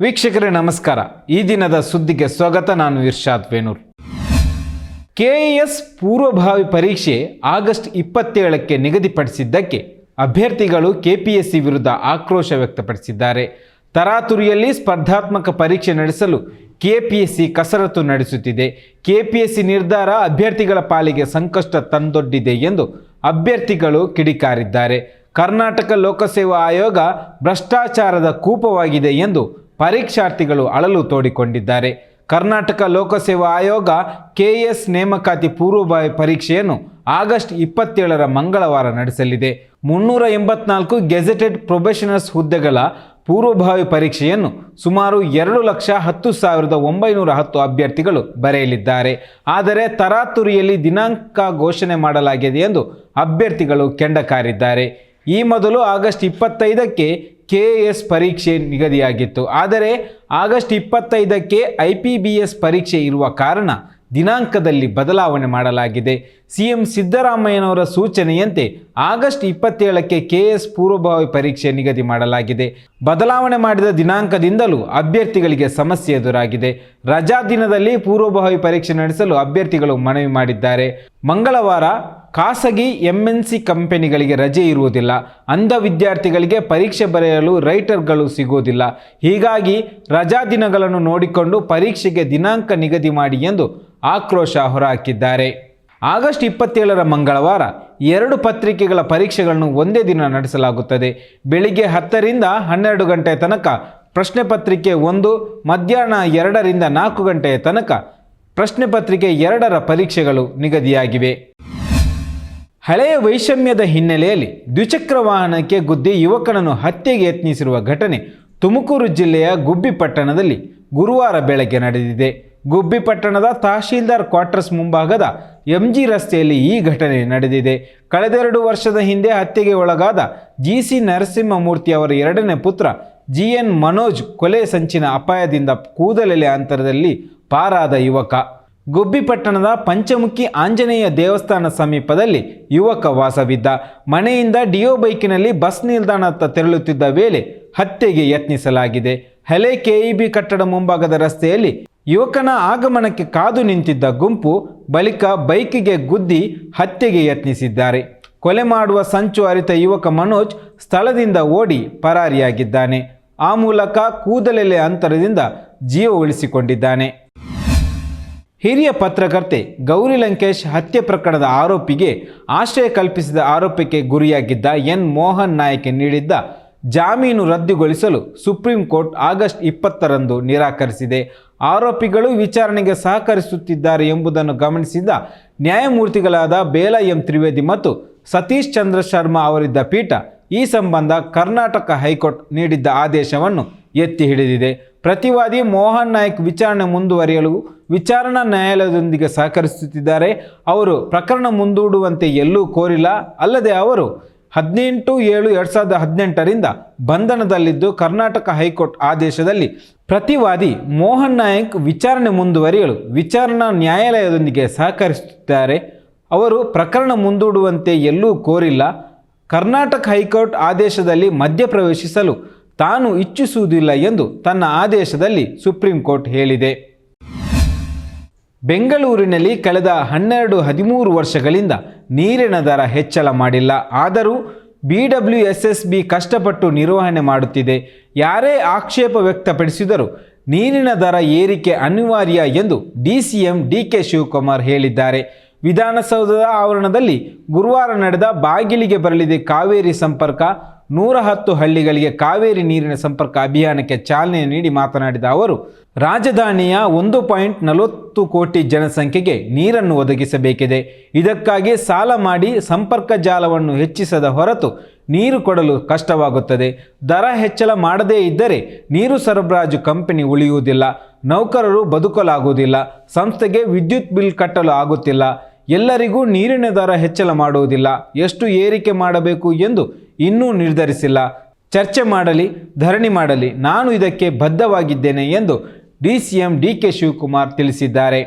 ವೀಕ್ಷಕರೇ, ನಮಸ್ಕಾರ. ಈ ದಿನದ ಸುದ್ದಿಗೆ ಸ್ವಾಗತ. ನಾನು ಇರ್ಷಾದ್ ವೇಣೂರ್. ಕೆಎಎಸ್ ಪೂರ್ವಭಾವಿ ಪರೀಕ್ಷೆ ಆಗಸ್ಟ್ ಇಪ್ಪತ್ತೇಳಕ್ಕೆ ನಿಗದಿಪಡಿಸಿದ್ದಕ್ಕೆ ಅಭ್ಯರ್ಥಿಗಳು ಕೆಪಿಎಸ್ಸಿ ವಿರುದ್ಧ ಆಕ್ರೋಶ ವ್ಯಕ್ತಪಡಿಸಿದ್ದಾರೆ. ತರಾತುರಿಯಲ್ಲಿ ಸ್ಪರ್ಧಾತ್ಮಕ ಪರೀಕ್ಷೆ ನಡೆಸಲು ಕೆಪಿಎಸ್ಸಿ ಕಸರತ್ತು ನಡೆಸುತ್ತಿದೆ. ಕೆಪಿಎಸ್ಸಿ ನಿರ್ಧಾರ ಅಭ್ಯರ್ಥಿಗಳ ಪಾಲಿಗೆ ಸಂಕಷ್ಟ ತಂದೊಡ್ಡಿದೆ ಎಂದು ಅಭ್ಯರ್ಥಿಗಳು ಕಿಡಿಕಾರಿದ್ದಾರೆ. ಕರ್ನಾಟಕ ಲೋಕಸೇವಾ ಆಯೋಗ ಭ್ರಷ್ಟಾಚಾರದ ಕೂಪವಾಗಿದೆ ಎಂದು ಪರೀಕ್ಷಾರ್ಥಿಗಳು ಅಳಲು ತೋಡಿಕೊಂಡಿದ್ದಾರೆ. ಕರ್ನಾಟಕ ಲೋಕಸೇವಾ ಆಯೋಗ ಕೆಎಸ್ ನೇಮಕಾತಿ ಪೂರ್ವಭಾವಿ ಪರೀಕ್ಷೆಯನ್ನು ಆಗಸ್ಟ್ ಇಪ್ಪತ್ತೇಳರ ಮಂಗಳವಾರ ನಡೆಸಲಿದೆ. ಮುನ್ನೂರ ಎಂಬತ್ನಾಲ್ಕು ಗೆಜೆಟೆಡ್ ಪ್ರೊಬೆಷನರ್ಸ್ ಹುದ್ದೆಗಳ ಪೂರ್ವಭಾವಿ ಪರೀಕ್ಷೆಯನ್ನು ಸುಮಾರು ಎರಡು ಲಕ್ಷ ಹತ್ತು ಸಾವಿರದ ಒಂಬೈನೂರ ಹತ್ತು ಅಭ್ಯರ್ಥಿಗಳು ಬರೆಯಲಿದ್ದಾರೆ. ಆದರೆ ತರಾತುರಿಯಲ್ಲಿ ದಿನಾಂಕ ಘೋಷಣೆ ಮಾಡಲಾಗಿದೆ ಎಂದು ಅಭ್ಯರ್ಥಿಗಳು ಕೆಂಡಕಾರಿದ್ದಾರೆ. ಈ ಮೊದಲು ಆಗಸ್ಟ್ ಇಪ್ಪತ್ತೈದಕ್ಕೆ ಕೆಎಎಸ್ ಪರೀಕ್ಷೆ ನಿಗದಿಯಾಗಿತ್ತು. ಆದರೆ ಆಗಸ್ಟ್ ಇಪ್ಪತ್ತೈದಕ್ಕೆ ಐ ಪಿ ಬಿ ಎಸ್ ಪರೀಕ್ಷೆ ಇರುವ ಕಾರಣ ದಿನಾಂಕದಲ್ಲಿ ಬದಲಾವಣೆ ಮಾಡಲಾಗಿದೆ. ಸಿಎಂ ಸಿದ್ದರಾಮಯ್ಯನವರ ಸೂಚನೆಯಂತೆ ಆಗಸ್ಟ್ ಇಪ್ಪತ್ತೇಳಕ್ಕೆ ಕೆ ಎಸ್ ಪೂರ್ವಭಾವಿ ಪರೀಕ್ಷೆ ನಿಗದಿ ಮಾಡಲಾಗಿದೆ. ಬದಲಾವಣೆ ಮಾಡಿದ ದಿನಾಂಕದಿಂದಲೂ ಅಭ್ಯರ್ಥಿಗಳಿಗೆ ಸಮಸ್ಯೆ ಎದುರಾಗಿದೆ. ರಜಾ ದಿನದಲ್ಲಿ ಪೂರ್ವಭಾವಿ ಪರೀಕ್ಷೆ ನಡೆಸಲು ಅಭ್ಯರ್ಥಿಗಳು ಮನವಿ ಮಾಡಿದ್ದಾರೆ. ಮಂಗಳವಾರ ಖಾಸಗಿ ಎಂಎನ್ಸಿ ಕಂಪನಿಗಳಿಗೆ ರಜೆ ಇರುವುದಿಲ್ಲ. ಅಂಧ ವಿದ್ಯಾರ್ಥಿಗಳಿಗೆ ಪರೀಕ್ಷೆ ಬರೆಯಲು ರೈಟರ್ಗಳು ಸಿಗುವುದಿಲ್ಲ. ಹೀಗಾಗಿ ರಜಾ ದಿನಗಳನ್ನು ನೋಡಿಕೊಂಡು ಪರೀಕ್ಷೆಗೆ ದಿನಾಂಕ ನಿಗದಿ ಮಾಡಿ ಎಂದು ಆಕ್ರೋಶ ಹೊರಹಾಕಿದ್ದಾರೆ. ಆಗಸ್ಟ್ ಇಪ್ಪತ್ತೇಳರ ಮಂಗಳವಾರ ಎರಡು ಪತ್ರಿಕೆಗಳ ಪರೀಕ್ಷೆಗಳನ್ನು ಒಂದೇ ದಿನ ನಡೆಸಲಾಗುತ್ತದೆ. ಬೆಳಿಗ್ಗೆ ಹತ್ತರಿಂದ ಹನ್ನೆರಡು ಗಂಟೆ ತನಕ ಪ್ರಶ್ನೆ ಪತ್ರಿಕೆ ಒಂದು, ಮಧ್ಯಾಹ್ನ ಎರಡರಿಂದ ನಾಲ್ಕು ಗಂಟೆಯ ತನಕ ಪ್ರಶ್ನೆ ಪತ್ರಿಕೆ ಎರಡರ ಪರೀಕ್ಷೆಗಳು ನಿಗದಿಯಾಗಿವೆ. ಹಳೆಯ ವೈಷಮ್ಯದ ಹಿನ್ನೆಲೆಯಲ್ಲಿ ದ್ವಿಚಕ್ರ ವಾಹನಕ್ಕೆ ಗುದ್ದಿ ಯುವಕನನ್ನು ಹತ್ಯೆಗೆ ಯತ್ನಿಸಿರುವ ಘಟನೆ ತುಮಕೂರು ಜಿಲ್ಲೆಯ ಗುಬ್ಬಿ ಪಟ್ಟಣದಲ್ಲಿ ಗುರುವಾರ ಬೆಳಗ್ಗೆ ನಡೆದಿದೆ. ಗುಬ್ಬಿ ಪಟ್ಟಣದ ತಹಶೀಲ್ದಾರ್ ಕ್ವಾರ್ಟರ್ಸ್ ಮುಂಭಾಗದ ಎಂಜಿ ರಸ್ತೆಯಲ್ಲಿ ಈ ಘಟನೆ ನಡೆದಿದೆ. ಕಳೆದೆರಡು ವರ್ಷದ ಹಿಂದೆ ಹತ್ಯೆಗೆ ಒಳಗಾದ ಜಿ ಸಿ ನರಸಿಂಹಮೂರ್ತಿ ಅವರ ಎರಡನೇ ಪುತ್ರ ಜಿ ಎನ್ ಮನೋಜ್ ಕೊಲೆ ಸಂಚಿನ ಅಪಾಯದಿಂದ ಕೂದಲೆಲೆ ಅಂತರದಲ್ಲಿ ಪಾರಾದ ಯುವಕ. ಗುಬ್ಬಿಪಟ್ಟಣದ ಪಂಚಮುಖಿ ಆಂಜನೇಯ ದೇವಸ್ಥಾನ ಸಮೀಪದಲ್ಲಿ ಯುವಕ ವಾಸವಿದ್ದ. ಮನೆಯಿಂದ ಡಿಯೋ ಬೈಕಿನಲ್ಲಿ ಬಸ್ ನಿಲ್ದಾಣತ್ತ ತೆರಳುತ್ತಿದ್ದ ವೇಳೆ ಹತ್ಯೆಗೆ ಯತ್ನಿಸಲಾಗಿದೆ. ಹಳೆ ಕೆಇಬಿ ಕಟ್ಟಡ ಮುಂಭಾಗದ ರಸ್ತೆಯಲ್ಲಿ ಯುವಕನ ಆಗಮನಕ್ಕೆ ಕಾದು ನಿಂತಿದ್ದ ಗುಂಪು ಬಳಿಕ ಬೈಕಿಗೆ ಗುದ್ದಿ ಹತ್ಯೆಗೆ ಯತ್ನಿಸಿದ್ದಾರೆ. ಕೊಲೆ ಮಾಡುವ ಸಂಚು ಅರಿತ ಯುವಕ ಮನೋಜ್ ಸ್ಥಳದಿಂದ ಓಡಿ ಪರಾರಿಯಾಗಿದ್ದಾನೆ. ಆ ಮೂಲಕ ಕೂದಲೆಲೆ ಅಂತರದಿಂದ ಜೀವ ಉಳಿಸಿಕೊಂಡಿದ್ದಾನೆ. ಹಿರಿಯ ಪತ್ರಕರ್ತೆ ಗೌರಿ ಲಂಕೇಶ್ ಹತ್ಯೆ ಪ್ರಕರಣದ ಆರೋಪಿಗೆ ಆಶ್ರಯ ಕಲ್ಪಿಸಿದ ಆರೋಪಕ್ಕೆ ಗುರಿಯಾಗಿದ್ದ ಎನ್ ಮೋಹನ್ ನಾಯಕ್ ನೀಡಿದ್ದ ಜಾಮೀನು ರದ್ದುಗೊಳಿಸಲು ಸುಪ್ರೀಂ ಕೋರ್ಟ್ ಆಗಸ್ಟ್ ಇಪ್ಪತ್ತರಂದು ನಿರಾಕರಿಸಿದೆ. ಆರೋಪಿಗಳು ವಿಚಾರಣೆಗೆ ಸಹಕರಿಸುತ್ತಿದ್ದಾರೆ ಎಂಬುದನ್ನು ಗಮನಿಸಿದ ನ್ಯಾಯಮೂರ್ತಿಗಳಾದ ಬೇಲ ಎಂ ತ್ರಿವೇದಿ ಮತ್ತು ಸತೀಶ್ ಚಂದ್ರ ಶರ್ಮಾ ಅವರಿದ್ದ ಪೀಠ ಈ ಸಂಬಂಧ ಕರ್ನಾಟಕ ಹೈಕೋರ್ಟ್ ನೀಡಿದ್ದ ಆದೇಶವನ್ನು ಎತ್ತಿ ಹಿಡಿದಿದೆ. ಪ್ರತಿವಾದಿ ಮೋಹನ್ ನಾಯ್ಕ್ ವಿಚಾರಣೆ ಮುಂದುವರಿಯಲು ವಿಚಾರಣಾ ನ್ಯಾಯಾಲಯದೊಂದಿಗೆ ಸಹಕರಿಸುತ್ತಿದ್ದಾರೆ. ಅವರು ಪ್ರಕರಣ ಮುಂದೂಡುವಂತೆ ಎಲ್ಲೂ ಕೋರಿಲ್ಲ. ಅಲ್ಲದೆ ಅವರು ಹದಿನೆಂಟು ಏಳು ಎರಡು ಸಾವಿರದ ಹದಿನೆಂಟರಿಂದ ಬಂಧನದಲ್ಲಿದ್ದು ಕರ್ನಾಟಕ ಹೈಕೋರ್ಟ್ ಆದೇಶದಲ್ಲಿ ಪ್ರತಿವಾದಿ ಮೋಹನ್ ನಾಯಕ್ ವಿಚಾರಣೆ ಮುಂದುವರಿಯಲು ವಿಚಾರಣಾ ನ್ಯಾಯಾಲಯದೊಂದಿಗೆ ಸಹಕರಿಸುತ್ತಿದ್ದಾರೆ. ಅವರು ಪ್ರಕರಣ ಮುಂದೂಡುವಂತೆ ಎಲ್ಲೂ ಕೋರಿಲ್ಲ. ಕರ್ನಾಟಕ ಹೈಕೋರ್ಟ್ ಆದೇಶದಲ್ಲಿ ಮಧ್ಯಪ್ರವೇಶಿಸಲು ತಾನು ಇಚ್ಛಿಸುವುದಿಲ್ಲ ಎಂದು ತನ್ನ ಆದೇಶದಲ್ಲಿ ಸುಪ್ರೀಂ ಕೋರ್ಟ್ ಹೇಳಿದೆ. ಬೆಂಗಳೂರಿನಲ್ಲಿ ಕಳೆದ ಹನ್ನೆರಡು ಹದಿಮೂರು ವರ್ಷಗಳಿಂದ ನೀರಿನ ದರ ಹೆಚ್ಚಳ ಮಾಡಿಲ್ಲ. ಆದರೂ B W S S B ಕಷ್ಟಪಟ್ಟು ನಿರ್ವಹಣೆ ಮಾಡುತ್ತಿದೆ. ಯಾರೇ ಆಕ್ಷೇಪ ವ್ಯಕ್ತಪಡಿಸಿದರೂ ನೀರಿನ ದರ ಏರಿಕೆ ಅನಿವಾರ್ಯ ಎಂದು D C M D K Shivakumar ಹೇಳಿದ್ದಾರೆ. ವಿಧಾನಸೌಧದ ಆವರಣದಲ್ಲಿ ಗುರುವಾರ ನಡೆದ ಬಾಗಿಲಿಗೆ ಬರಲಿದೆ. ಕಾವೇರಿ ಸಂಪರ್ಕ ನೂರ ಹತ್ತು ಹಳ್ಳಿಗಳಿಗೆ ಕಾವೇರಿ ನೀರಿನ ಸಂಪರ್ಕ ಅಭಿಯಾನಕ್ಕೆ ಚಾಲನೆ ನೀಡಿ ಮಾತನಾಡಿದ ಅವರು, ರಾಜಧಾನಿಯ ಒಂದು ಪಾಯಿಂಟ್ ನಲವತ್ತು ಕೋಟಿ ಜನಸಂಖ್ಯೆಗೆ ನೀರನ್ನು ಒದಗಿಸಬೇಕಿದೆ. ಇದಕ್ಕಾಗಿ ಸಾಲ ಮಾಡಿ ಸಂಪರ್ಕ ಜಾಲವನ್ನು ಹೆಚ್ಚಿಸದ ಹೊರತು ನೀರು ಕೊಡಲು ಕಷ್ಟವಾಗುತ್ತದೆ. ದರ ಹೆಚ್ಚಳ ಮಾಡದೇ ಇದ್ದರೆ ನೀರು ಸರಬರಾಜು ಕಂಪನಿ ಉಳಿಯುವುದಿಲ್ಲ. ನೌಕರರು ಬದುಕಲಾಗುವುದಿಲ್ಲ. ಸಂಸ್ಥೆಗೆ ವಿದ್ಯುತ್ ಬಿಲ್ ಕಟ್ಟಲು ಆಗುತ್ತಿಲ್ಲ. ಎಲ್ಲರಿಗೂ ನೀರಿನ ದರ ಹೆಚ್ಚಳ ಮಾಡುವುದಿಲ್ಲ. ಎಷ್ಟು ಏರಿಕೆ ಮಾಡಬೇಕು ಎಂದು ಇನ್ನೂ ನಿರ್ಧರಿಸಿಲ್ಲ. ಚರ್ಚೆ ಮಾಡಲಿ, ಧರಣಿ ಮಾಡಲಿ, ನಾನು ಇದಕ್ಕೆ ಬದ್ಧವಾಗಿದ್ದೇನೆ ಎಂದು D C M D K Shivakumar ತಿಳಿಸಿದ್ದಾರೆ.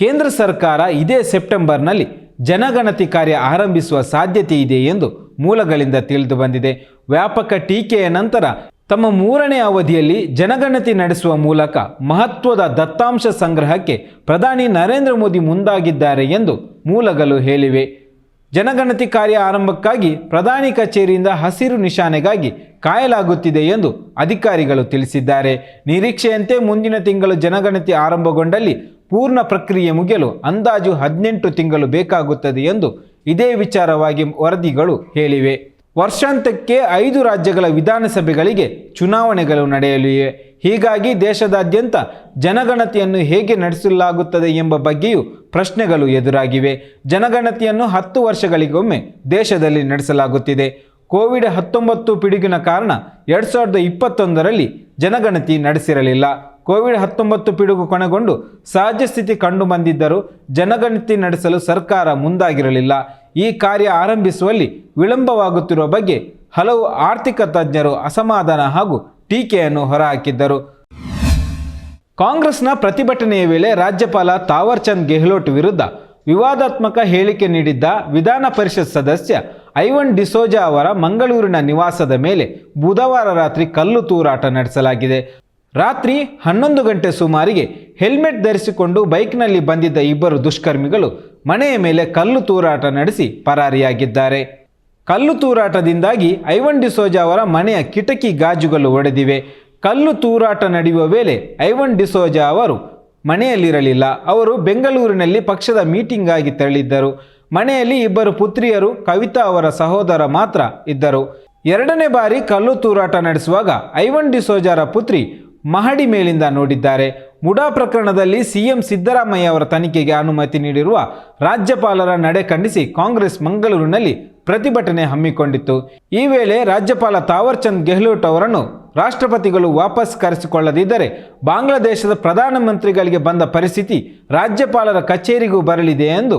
ಕೇಂದ್ರ ಸರ್ಕಾರ ಇದೇ ಸೆಪ್ಟೆಂಬರ್ನಲ್ಲಿ ಜನಗಣತಿ ಕಾರ್ಯ ಆರಂಭಿಸುವ ಸಾಧ್ಯತೆ ಇದೆ ಎಂದು ಮೂಲಗಳಿಂದ ತಿಳಿದು ಬಂದಿದೆ ವ್ಯಾಪಕ ಟೀಕೆಯ ನಂತರ ತಮ್ಮ ಮೂರನೇ ಅವಧಿಯಲ್ಲಿ ಜನಗಣತಿ ನಡೆಸುವ ಮೂಲಕ ಮಹತ್ವದ ದತ್ತಾಂಶ ಸಂಗ್ರಹಕ್ಕೆ ಪ್ರಧಾನಿ ನರೇಂದ್ರ ಮೋದಿ ಮುಂದಾಗಿದ್ದಾರೆ ಎಂದು ಮೂಲಗಳು ಹೇಳಿವೆ. ಜನಗಣತಿ ಕಾರ್ಯ ಆರಂಭಕ್ಕಾಗಿ ಪ್ರಧಾನಿ ಕಚೇರಿಯಿಂದ ಹಸಿರು ನಿಶಾನೆಗಾಗಿ ಕಾಯಲಾಗುತ್ತಿದೆ ಎಂದು ಅಧಿಕಾರಿಗಳು ತಿಳಿಸಿದ್ದಾರೆ. ನಿರೀಕ್ಷೆಯಂತೆ ಮುಂದಿನ ತಿಂಗಳು ಜನಗಣತಿ ಆರಂಭಗೊಂಡಲ್ಲಿ ಪೂರ್ಣ ಪ್ರಕ್ರಿಯೆ ಮುಗಿಯಲು ಅಂದಾಜು ಹದಿನೆಂಟು ತಿಂಗಳು ಬೇಕಾಗುತ್ತದೆ ಎಂದು ಇದೇ ವಿಚಾರವಾಗಿ ವರದಿಗಳು ಹೇಳಿವೆ. ವರ್ಷಾಂತ್ಯಕ್ಕೆ ಐದು ರಾಜ್ಯಗಳ ವಿಧಾನಸಭೆಗಳಿಗೆ ಚುನಾವಣೆಗಳು ನಡೆಯಲಿವೆ. ಹೀಗಾಗಿ ದೇಶದಾದ್ಯಂತ ಜನಗಣತಿಯನ್ನು ಹೇಗೆ ನಡೆಸಲಾಗುತ್ತದೆ ಎಂಬ ಬಗ್ಗೆಯೂ ಪ್ರಶ್ನೆಗಳು ಎದುರಾಗಿವೆ. ಜನಗಣತಿಯನ್ನು ಹತ್ತು ವರ್ಷಗಳಿಗೊಮ್ಮೆ ದೇಶದಲ್ಲಿ ನಡೆಸಲಾಗುತ್ತಿದೆ. ಕೋವಿಡ್ ಹತ್ತೊಂಬತ್ತು ಪಿಡುಗಿನ ಕಾರಣ ಎರಡು ಸಾವಿರದ ಇಪ್ಪತ್ತೊಂದರಲ್ಲಿ ಜನಗಣತಿ ನಡೆಸಿರಲಿಲ್ಲ. ಕೋವಿಡ್ ಹತ್ತೊಂಬತ್ತು ಪಿಡುಗು ಕೊನೆಗೊಂಡು ಸಹಜ ಸ್ಥಿತಿ ಕಂಡು ಬಂದಿದ್ದರೂ ಜನಗಣತಿ ನಡೆಸಲು ಸರ್ಕಾರ ಮುಂದಾಗಿರಲಿಲ್ಲ. ಈ ಕಾರ್ಯ ಆರಂಭಿಸುವಲ್ಲಿ ವಿಳಂಬವಾಗುತ್ತಿರುವ ಬಗ್ಗೆ ಹಲವು ಆರ್ಥಿಕ ತಜ್ಞರು ಅಸಮಾಧಾನ ಹಾಗೂ ಟೀಕೆಯನ್ನು ಹೊರಹಾಕಿದ್ದರು. ಕಾಂಗ್ರೆಸ್ನ ಪ್ರತಿಭಟನೆಯ ವೇಳೆ ರಾಜ್ಯಪಾಲ ತಾವರ್ಚಂದ್ ಗೆಹ್ಲೋಟ್ ವಿರುದ್ಧ ವಿವಾದಾತ್ಮಕ ಹೇಳಿಕೆ ನೀಡಿದ್ದ ವಿಧಾನ ಪರಿಷತ್ ಸದಸ್ಯ ಐವನ್ ಡಿಸೋಜಾ ಅವರ ಮಂಗಳೂರಿನ ನಿವಾಸದ ಮೇಲೆ ಬುಧವಾರ ರಾತ್ರಿ ಕಲ್ಲು ತೂರಾಟ ನಡೆಸಲಾಗಿದೆ. ರಾತ್ರಿ ಹನ್ನೊಂದು ಗಂಟೆ ಸುಮಾರಿಗೆ ಹೆಲ್ಮೆಟ್ ಧರಿಸಿಕೊಂಡು ಬೈಕ್ನಲ್ಲಿ ಬಂದಿದ್ದ ಇಬ್ಬರು ದುಷ್ಕರ್ಮಿಗಳು ಮನೆಯ ಮೇಲೆ ಕಲ್ಲು ತೂರಾಟ ನಡೆಸಿ ಪರಾರಿಯಾಗಿದ್ದಾರೆ. ಕಲ್ಲು ತೂರಾಟದಿಂದಾಗಿ ಐವನ್ ಡಿಸೋಜಾ ಅವರ ಮನೆಯ ಕಿಟಕಿ ಗಾಜುಗಳು ಒಡೆದಿವೆ. ಕಲ್ಲು ತೂರಾಟ ನಡೆಯುವ ವೇಳೆ ಐವನ್ ಡಿಸೋಜಾ ಅವರು ಮನೆಯಲ್ಲಿರಲಿಲ್ಲ. ಅವರು ಬೆಂಗಳೂರಿನಲ್ಲಿ ಪಕ್ಷದ ಮೀಟಿಂಗ್ ಆಗಿ ತೆರಳಿದ್ದರು. ಮನೆಯಲ್ಲಿ ಇಬ್ಬರು ಪುತ್ರಿಯರು, ಕವಿತಾ ಅವರ ಸಹೋದರ ಮಾತ್ರ ಇದ್ದರು. ಎರಡನೇ ಬಾರಿ ಕಲ್ಲು ತೂರಾಟ ನಡೆಸುವಾಗ ಐವನ್ ಡಿಸೋಜಾರ ಪುತ್ರಿ ಮಹಡಿ ಮೇಲಿಂದ ನೋಡಿದ್ದಾರೆ. ಮುಡಾ ಪ್ರಕರಣದಲ್ಲಿ ಸಿಎಂ ಸಿದ್ದರಾಮಯ್ಯ ಅವರ ತನಿಖೆಗೆ ಅನುಮತಿ ನೀಡಿರುವ ರಾಜ್ಯಪಾಲರ ನಡೆ ಖಂಡಿಸಿ ಕಾಂಗ್ರೆಸ್ ಮಂಗಳೂರಿನಲ್ಲಿ ಪ್ರತಿಭಟನೆ ಹಮ್ಮಿಕೊಂಡಿತ್ತು. ಈ ವೇಳೆ ರಾಜ್ಯಪಾಲ ತಾವರ್ಚಂದ್ ಗೆಹ್ಲೋಟ್ ಅವರನ್ನು ರಾಷ್ಟ್ರಪತಿಗಳು ವಾಪಸ್ ಕರೆಸಿಕೊಳ್ಳದಿದ್ದರೆ ಬಾಂಗ್ಲಾದೇಶದ ಪ್ರಧಾನಮಂತ್ರಿಗಳಿಗೆ ಬಂದ ಪರಿಸ್ಥಿತಿ ರಾಜ್ಯಪಾಲರ ಕಚೇರಿಗೂ ಬರಲಿದೆ ಎಂದು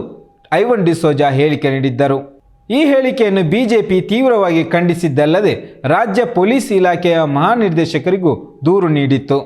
ಐವನ್ ಡಿಸೋಜಾ ಹೇಳಿಕೆ ನೀಡಿದ್ದರು. ಈ ಹೇಳಿಕೆಯನ್ನು ಬಿಜೆಪಿ ತೀವ್ರವಾಗಿ ಖಂಡಿಸಿದ್ದಲ್ಲದೆ ರಾಜ್ಯ ಪೊಲೀಸ್ ಇಲಾಖೆಯ ಮಹಾನಿರ್ದೇಶಕರಿಗೂ ದೂರು ನೀಡಿತ್ತು.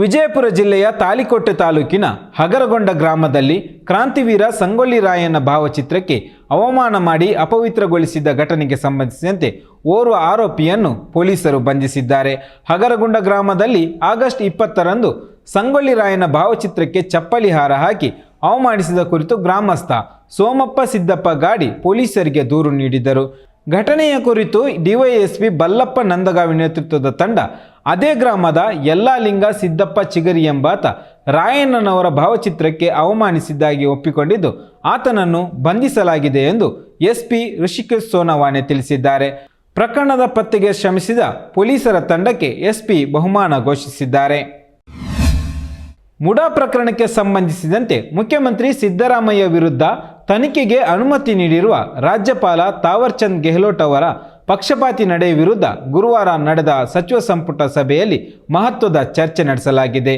ವಿಜಯಪುರ ಜಿಲ್ಲೆಯ ತಾಲಿಕೋಟೆ ತಾಲೂಕಿನ ಹಗರಗೊಂಡ ಗ್ರಾಮದಲ್ಲಿ ಕ್ರಾಂತಿವೀರ ಸಂಗೊಳ್ಳಿ ರಾಯನ ಭಾವಚಿತ್ರಕ್ಕೆ ಅವಮಾನ ಮಾಡಿ ಅಪವಿತ್ರಗೊಳಿಸಿದ್ದ ಘಟನೆಗೆ ಸಂಬಂಧಿಸಿದಂತೆ ಓರ್ವ ಆರೋಪಿಯನ್ನು ಪೊಲೀಸರು ಬಂಧಿಸಿದ್ದಾರೆ. ಹಗರಗೊಂಡ ಗ್ರಾಮದಲ್ಲಿ ಆಗಸ್ಟ್ ಇಪ್ಪತ್ತರಂದು ಸಂಗೊಳ್ಳಿ ರಾಯನ ಭಾವಚಿತ್ರಕ್ಕೆ ಚಪ್ಪಲಿ ಹಾರ ಹಾಕಿ ಅವಮಾನಿಸಿದ ಕುರಿತು ಗ್ರಾಮಸ್ಥ ಸೋಮಪ್ಪ ಸಿದ್ದಪ್ಪ ಗಾಡಿ ಪೊಲೀಸರಿಗೆ ದೂರು ನೀಡಿದರು ಘಟನೆಯ ಕುರಿತು ಡಿವೈಎಸ್ಪಿ ಬಲ್ಲಪ್ಪ ನಂದಗಾವಿ ನೇತೃತ್ವದ ತಂಡ, ಅದೇ ಗ್ರಾಮದ ಯಲ್ಲಾಲಿಂಗ ಸಿದ್ದಪ್ಪ ಚಿಗರಿ ಎಂಬಾತ ರಾಯಣ್ಣನವರ ಭಾವಚಿತ್ರಕ್ಕೆ ಅವಮಾನಿಸಿದ್ದಾಗಿ ಒಪ್ಪಿಕೊಂಡಿದ್ದು, ಆತನನ್ನು ಬಂಧಿಸಲಾಗಿದೆ ಎಂದು ಎಸ್ಪಿ ಋಷಿಕೇಶ್ ಸೋನವಾಣೆ ತಿಳಿಸಿದ್ದಾರೆ. ಪ್ರಕರಣದ ಪತ್ತೆಗೆ ಶ್ರಮಿಸಿದ ಪೊಲೀಸರ ತಂಡಕ್ಕೆ ಎಸ್ಪಿ ಬಹುಮಾನ ಘೋಷಿಸಿದ್ದಾರೆ. ಮುಡಾ ಪ್ರಕರಣಕ್ಕೆ ಸಂಬಂಧಿಸಿದಂತೆ ಮುಖ್ಯಮಂತ್ರಿ ಸಿದ್ದರಾಮಯ್ಯ ವಿರುದ್ಧ ತನಿಖೆಗೆ ಅನುಮತಿ ನೀಡಿರುವ ರಾಜ್ಯಪಾಲ ತಾವರ್ಚಂದ್ ಗೆಹ್ಲೋಟ್ ಅವರ ಪಕ್ಷಪಾತಿ ನಡೆ ವಿರುದ್ಧ ಗುರುವಾರ ನಡೆದ ಸಚಿವ ಸಂಪುಟ ಸಭೆಯಲ್ಲಿ ಮಹತ್ವದ ಚರ್ಚೆ ನಡೆಸಲಾಗಿದೆ.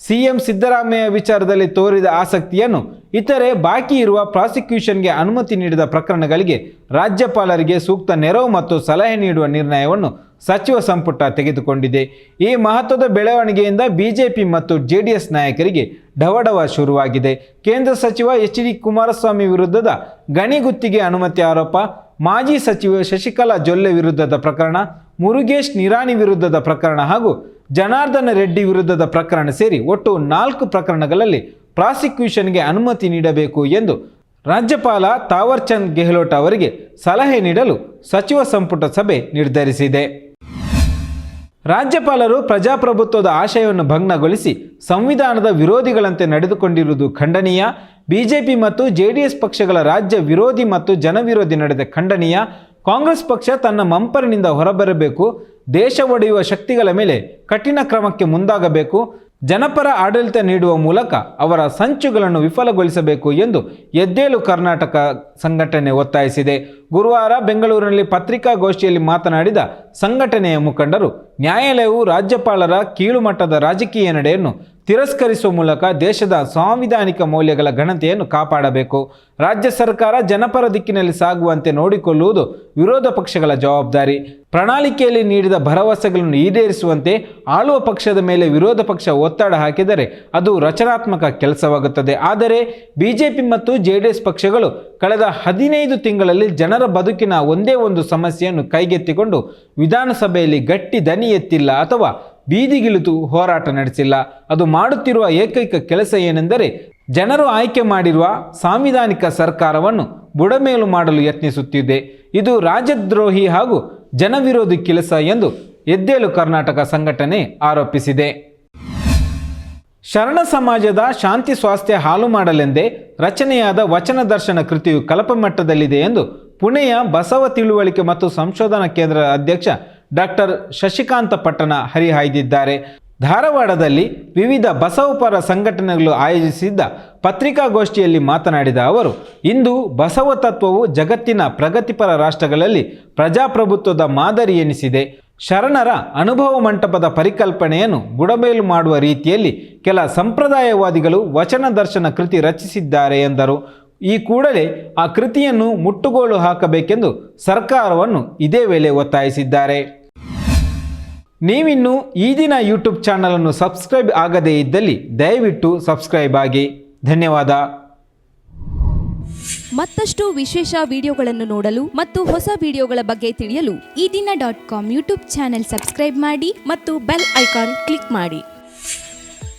ಸಿಎಂ ಸಿದ್ದರಾಮಯ್ಯ ವಿಚಾರದಲ್ಲಿ ತೋರಿದ ಆಸಕ್ತಿಯನ್ನು ಇತರೆ ಬಾಕಿ ಇರುವ ಪ್ರಾಸಿಕ್ಯೂಷನ್ಗೆ ಅನುಮತಿ ನೀಡಿದ ಪ್ರಕರಣಗಳಿಗೆ ರಾಜ್ಯಪಾಲರಿಗೆ ಸೂಕ್ತ ನೆರವು ಮತ್ತು ಸಲಹೆ ನೀಡುವ ನಿರ್ಣಯವನ್ನು ಸಚಿವ ಸಂಪುಟ ತೆಗೆದುಕೊಂಡಿದೆ. ಈ ಮಹತ್ವದ ಬೆಳವಣಿಗೆಯಿಂದ ಬಿಜೆಪಿ ಮತ್ತು ಜೆಡಿಎಸ್ ನಾಯಕರಿಗೆ ಢವಢವ ಶುರುವಾಗಿದೆ. ಕೇಂದ್ರ ಸಚಿವ ಎಚ್ ಡಿ ಕುಮಾರಸ್ವಾಮಿ ವಿರುದ್ಧದ ಗಣಿಗುತ್ತಿಗೆ ಅನುಮತಿ ಆರೋಪ, ಮಾಜಿ ಸಚಿವ ಶಶಿಕಲಾ ಜೊಲ್ಲೆ ವಿರುದ್ಧದ ಪ್ರಕರಣ, ಮುರುಗೇಶ್ ನಿರಾಣಿ ವಿರುದ್ಧದ ಪ್ರಕರಣ ಹಾಗೂ ಜನಾರ್ದನ ರೆಡ್ಡಿ ವಿರುದ್ಧದ ಪ್ರಕರಣ ಸೇರಿ ಒಟ್ಟು ನಾಲ್ಕು ಪ್ರಕರಣಗಳಲ್ಲಿ ಪ್ರಾಸಿಕ್ಯೂಷನ್ಗೆ ಅನುಮತಿ ನೀಡಬೇಕು ಎಂದು ರಾಜ್ಯಪಾಲ ತಾವರ್ಚಂದ್ ಗೆಹ್ಲೋಟ್ ಅವರಿಗೆ ಸಲಹೆ ನೀಡಲು ಸಚಿವ ಸಂಪುಟ ಸಭೆ ನಿರ್ಧರಿಸಿದೆ. ರಾಜ್ಯಪಾಲರು ಪ್ರಜಾಪ್ರಭುತ್ವದ ಆಶಯವನ್ನು ಭಗ್ನಗೊಳಿಸಿ ಸಂವಿಧಾನದ ವಿರೋಧಿಗಳಂತೆ ನಡೆದುಕೊಂಡಿರುವುದು ಖಂಡನೀಯ. ಬಿಜೆಪಿ ಮತ್ತು ಜೆಡಿಎಸ್ ಪಕ್ಷಗಳ ರಾಜ್ಯ ವಿರೋಧಿ ಮತ್ತು ಜನವಿರೋಧಿ ನಡೆದ ಖಂಡನೀಯ. ಕಾಂಗ್ರೆಸ್ ಪಕ್ಷ ತನ್ನ ಮಂಪರಿನಿಂದ ಹೊರಬರಬೇಕು. ದೇಶ ಒಡೆಯುವ ಶಕ್ತಿಗಳ ಮೇಲೆ ಕಠಿಣ ಕ್ರಮಕ್ಕೆ ಮುಂದಾಗಬೇಕು. ಜನಪರ ಆಡಳಿತ ನೀಡುವ ಮೂಲಕ ಅವರ ಸಂಚುಗಳನ್ನು ವಿಫಲಗೊಳಿಸಬೇಕು ಎಂದು ಎದ್ದೇಳು ಕರ್ನಾಟಕ ಸಂಘಟನೆ ಒತ್ತಾಯಿಸಿದೆ. ಗುರುವಾರ ಬೆಂಗಳೂರಿನಲ್ಲಿ ಪತ್ರಿಕಾಗೋಷ್ಠಿಯಲ್ಲಿ ಮಾತನಾಡಿದ ಸಂಘಟನೆಯ ಮುಖಂಡರು, ನ್ಯಾಯಾಲಯವು ರಾಜ್ಯಪಾಲರ ಕೀಳುಮಟ್ಟದ ರಾಜಕೀಯ ನಡೆಯನ್ನು ತಿರಸ್ಕರಿಸುವ ಮೂಲಕ ದೇಶದ ಸಾಂವಿಧಾನಿಕ ಮೌಲ್ಯಗಳ ಘನತೆಯನ್ನು ಕಾಪಾಡಬೇಕು. ರಾಜ್ಯ ಸರ್ಕಾರ ಜನಪರ ದಿಕ್ಕಿನಲ್ಲಿ ಸಾಗುವಂತೆ ನೋಡಿಕೊಳ್ಳುವುದು ವಿರೋಧ ಪಕ್ಷಗಳ ಜವಾಬ್ದಾರಿ. ಪ್ರಣಾಳಿಕೆಯಲ್ಲಿ ನೀಡಿದ ಭರವಸೆಗಳನ್ನು ಈಡೇರಿಸುವಂತೆ ಆಳುವ ಪಕ್ಷದ ಮೇಲೆ ವಿರೋಧ ಪಕ್ಷ ಒತ್ತಡ ಹಾಕಿದರೆ ಅದು ರಚನಾತ್ಮಕ ಕೆಲಸವಾಗುತ್ತದೆ. ಆದರೆ ಬಿಜೆಪಿ ಮತ್ತು ಜೆ ಡಿ ಎಸ್ ಪಕ್ಷಗಳು ಕಳೆದ ಹದಿನೈದು ತಿಂಗಳಲ್ಲಿ ಜನರ ಬದುಕಿನ ಒಂದೇ ಒಂದು ಸಮಸ್ಯೆಯನ್ನು ಕೈಗೆತ್ತಿಕೊಂಡು ವಿಧಾನಸಭೆಯಲ್ಲಿ ಗಟ್ಟಿ ದನಿ ಎತ್ತಿಲ್ಲ ಅಥವಾ ಬೀದಿಗಿಳಿದು ಹೋರಾಟ ನಡೆಸಿಲ್ಲ. ಅದು ಮಾಡುತ್ತಿರುವ ಏಕೈಕ ಕೆಲಸ ಏನೆಂದರೆ ಜನರು ಆಯ್ಕೆ ಮಾಡಿರುವ ಸಾಂವಿಧಾನಿಕ ಸರ್ಕಾರವನ್ನು ಬುಡಮೇಲು ಮಾಡಲು ಯತ್ನಿಸುತ್ತಿದೆ. ಇದು ರಾಜದ್ರೋಹಿ ಹಾಗೂ ಜನವಿರೋಧಿ ಕೆಲಸ ಎಂದು ಎದ್ದೇಲು ಕರ್ನಾಟಕ ಸಂಘಟನೆ ಆರೋಪಿಸಿದೆ. ಶರಣ ಸಮಾಜದ ಶಾಂತಿ ಸ್ವಾಸ್ಥ್ಯ ಹಾಲು ಮಾಡಲೆಂದೇ ರಚನೆಯಾದ ವಚನ ದರ್ಶನ ಕೃತಿಯು ಕಲಪಮಟ್ಟದಲ್ಲಿದೆ ಎಂದು ಪುಣೆಯ ಬಸವ ತಿಳುವಳಿಕೆ ಮತ್ತು ಸಂಶೋಧನಾ ಕೇಂದ್ರದ ಅಧ್ಯಕ್ಷ ಡಾಕ್ಟರ್ ಶಶಿಕಾಂತ ಪಟ್ಟಣ ಹರಿಹಾಯ್ದಿದ್ದಾರೆ. ಧಾರವಾಡದಲ್ಲಿ ವಿವಿಧ ಬಸವಪರ ಸಂಘಟನೆಗಳು ಆಯೋಜಿಸಿದ್ದ ಪತ್ರಿಕಾಗೋಷ್ಠಿಯಲ್ಲಿ ಮಾತನಾಡಿದ ಅವರು, ಇಂದು ಬಸವ ತತ್ವವು ಜಗತ್ತಿನ ಪ್ರಗತಿಪರ ರಾಷ್ಟ್ರಗಳಲ್ಲಿ ಪ್ರಜಾಪ್ರಭುತ್ವದ ಮಾದರಿ ಎನಿಸಿದೆ. ಶರಣರ ಅನುಭವ ಮಂಟಪದ ಪರಿಕಲ್ಪನೆಯನ್ನು ಬುಡಮೇಲು ಮಾಡುವ ರೀತಿಯಲ್ಲಿ ಕೆಲ ಸಂಪ್ರದಾಯವಾದಿಗಳು ವಚನ ದರ್ಶನ ಕೃತಿ ರಚಿಸಿದ್ದಾರೆ ಎಂದರು. ಈ ಕೂಡಲೇ ಆ ಕೃತಿಯನ್ನು ಮುಟ್ಟುಗೋಲು ಹಾಕಬೇಕೆಂದು ಸರ್ಕಾರವನ್ನು ಇದೇ ವೇಳೆ ಒತ್ತಾಯಿಸಿದ್ದಾರೆ. ನೀವಿನ್ನು ಈ ದಿನ ಯೂಟ್ಯೂಬ್ ಚಾನಲನ್ನು ಸಬ್ಸ್ಕ್ರೈಬ್ ಆಗದೇ ಇದ್ದಲ್ಲಿ ದಯವಿಟ್ಟು ಸಬ್ಸ್ಕ್ರೈಬ್ ಆಗಿ. ಧನ್ಯವಾದ. ಮತ್ತಷ್ಟು ವಿಶೇಷ ವಿಡಿಯೋಗಳನ್ನು ನೋಡಲು ಮತ್ತು ಹೊಸ ವಿಡಿಯೋಗಳ ಬಗ್ಗೆ ತಿಳಿಯಲು Ee Dina dot com YouTube channel subscribe ಮಾಡಿ ಮತ್ತು ಬೆಲ್ ಐಕಾನ್ ಕ್ಲಿಕ್ ಮಾಡಿ.